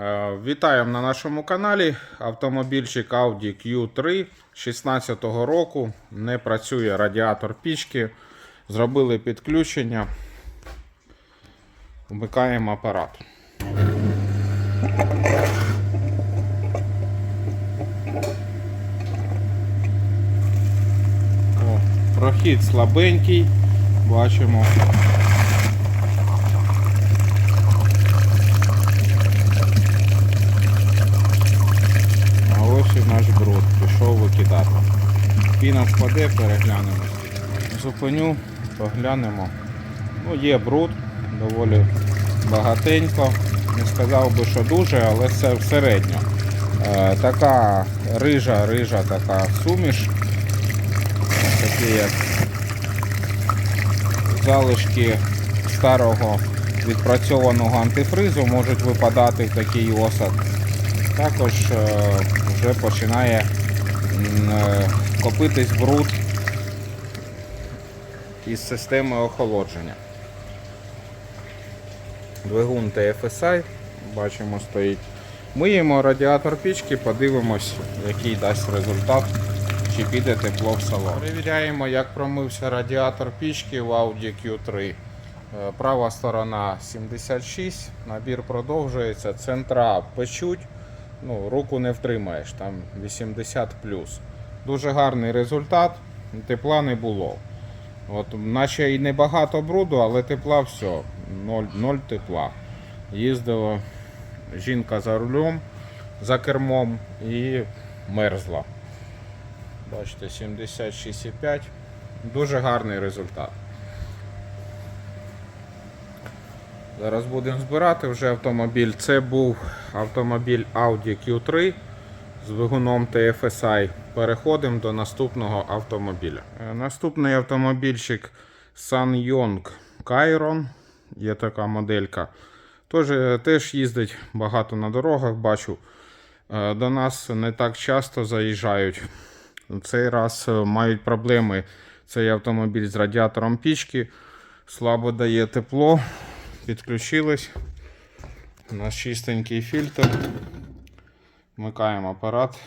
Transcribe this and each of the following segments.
Е, Вітаємо на нашому каналі. Автомобільчик Audi Q3 16 року. Не працює радіатор пічки. Зробили підключення. Вмикаємо апарат. О, прохід слабенький. Бачимо. А ось і наш бруд пішов. Піна впаде, переглянемо. Зупиню, поглянемо. Ну, є бруд, доволі багатенько. Не сказав би, що дуже, але це середньо. Е, така рижа, рижа така суміш. Такі як залишки старого відпрацьованого антифризу можуть випадати в такий осад. Також е, вже починає копитись бруд із системи охолодження. Двигун TFSI, бачимо, стоїть. Миємо радіатор пічки, подивимось, який дасть результат, чи піде тепло в салон. Перевіряємо, як промився радіатор пічки в Audi Q3. Е, Права сторона 76, набір продовжується, центра печуть, ну, руку не втримаєш, там 80 Дуже гарний результат, тепла не було. От, наче і небагато бруду, але тепла все, ноль, ноль тепла. Їздила жінка за рулем, за кермом і мерзла. Бачите, 76,5. Дуже гарний результат. Зараз будемо збирати вже автомобіль. Це був автомобіль Audi Q3 з двигуном TFSI. Переходимо до наступного автомобіля. Е, Наступний автомобільчик SsangYong Chiron. Є така моделька. Теж, теж їздить багато на дорогах, бачу. Е, До нас не так часто заїжджають. Цей раз е, мають проблеми цей автомобіль з радіатором пічки. Слабо дає тепло. Підключились. У нас чистенький фільтр. Вмикаємо апарат.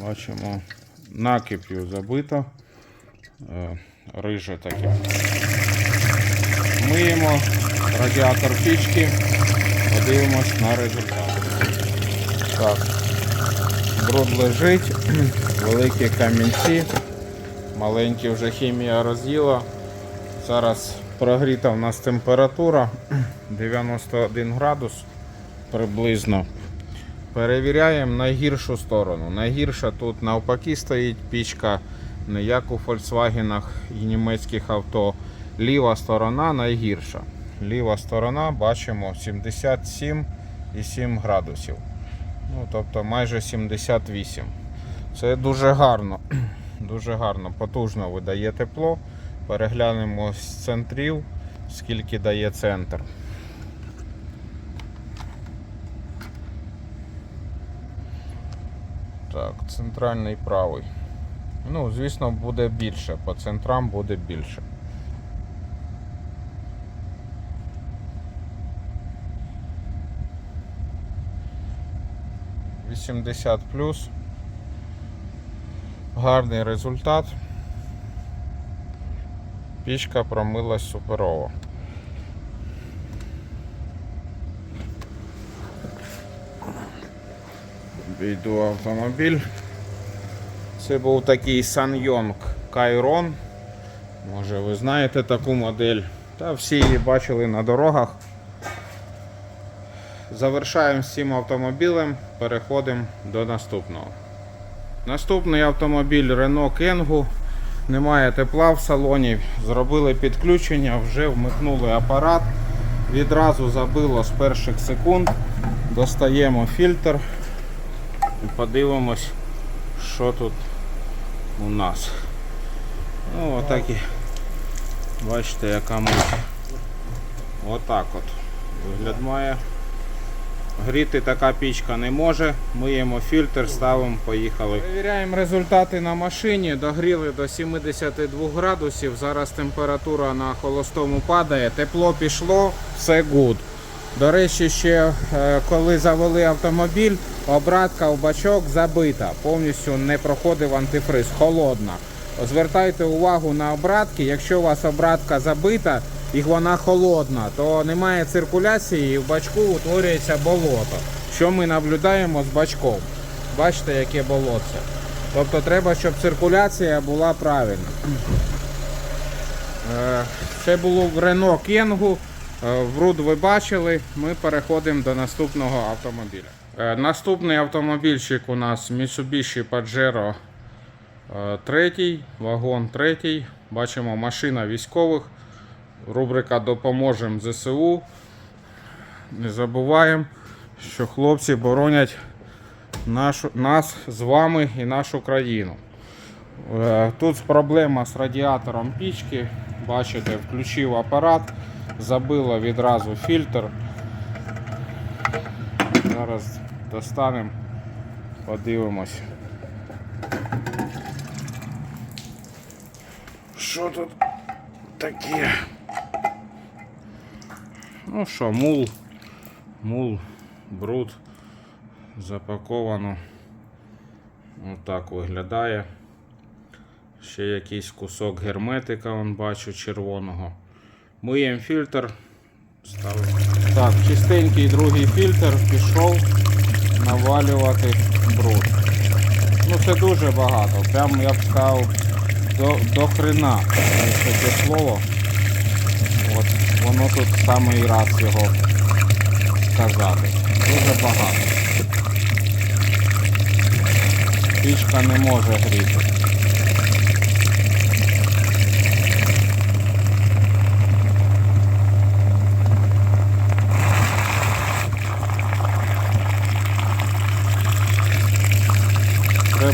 Бачимо, накип'ю забито. Е, Риже таке. Миємо радіатор пічки, подивимось на результат. Так, бруд лежить, великі камінці, маленькі вже хімія роз'їла. Зараз прогріта в нас температура 91 градус приблизно. Перевіряємо найгіршу сторону. Найгірша тут навпаки стоїть пічка, не як у Volkswagen і німецьких авто. Ліва сторона найгірша. Ліва сторона бачимо 77,7 градусів. Ну, тобто майже 78. Це дуже гарно. Дуже гарно, потужно видає тепло. Переглянемо з центрів, скільки дає центр. Так, центральний правий. Ну, звісно, буде більше. По центрам буде більше. Вісімдесят плюс. Гарний результат. Пічка промилась суперово. Війду автомобіль. Це був такий SsangYong Chiron. Може ви знаєте таку модель. Та всі її бачили на дорогах. Завершаємо з цим автомобілем, переходимо до наступного. Наступний автомобіль Renault Kangoo. Немає тепла в салоні. Зробили підключення, вже вмикнули апарат. Відразу забило з перших секунд. Достаємо фільтр і подивимось, що тут у нас. Ну, отак і бачите, яка муть. Отак от вигляд Гріти така пічка не може. Миємо фільтр, ставимо, поїхали. Перевіряємо результати на машині. Догріли до 72 градусів. Зараз температура на холостому падає. Тепло пішло, все гуд. До речі, ще е, коли завели автомобіль, обратка в бачок забита, повністю не проходив антифриз, холодна. Звертайте увагу на обратки. Якщо у вас обратка забита і вона холодна, то немає циркуляції і в бачку утворюється болото. Що ми наблюдаємо з бачком? Бачите, яке болотце. Тобто треба, щоб циркуляція була правильна. Е, Це було в Renault Kangoo. Е, Вруд ви бачили. Ми переходимо до наступного автомобіля. Е, Наступний автомобільчик у нас Mitsubishi Pajero е, третій, вагон третій. Бачимо машина військових. Рубрика Допоможемо ЗСУ. Не забуваємо, що хлопці боронять нашу, нас з вами і нашу країну. Е, Тут проблема з радіатором пічки. Бачите, включив апарат, забило відразу фільтр. Зараз достанемо, подивимось. Що тут таке? Ну що, мул, мул, бруд запаковано. Отак виглядає. Ще якийсь кусок герметика, он бачу, червоного. Миємо фільтр. Ставимо. Так, чистенький другий фільтр пішов навалювати бруд. Ну це дуже багато. Прям я б сказав до, до хрена. Таке слово. От воно тут самий раз його сказати. Дуже багато. Пічка не може гріти.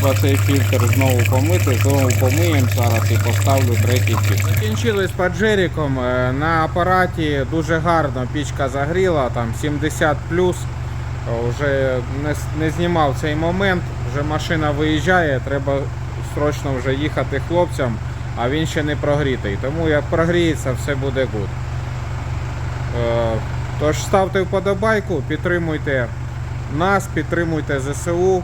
Треба цей фільтр знову помити, знову помиємо зараз і поставлю третій фільтр. Закінчили з паджеріком. Е, На апараті дуже гарно пічка загріла, там 70 Вже не, не знімав цей момент, вже машина виїжджає, треба срочно вже їхати хлопцям, а він ще не прогрітий. Тому як прогріється, все буде гуд. Е, Тож ставте вподобайку, підтримуйте нас, підтримуйте ЗСУ.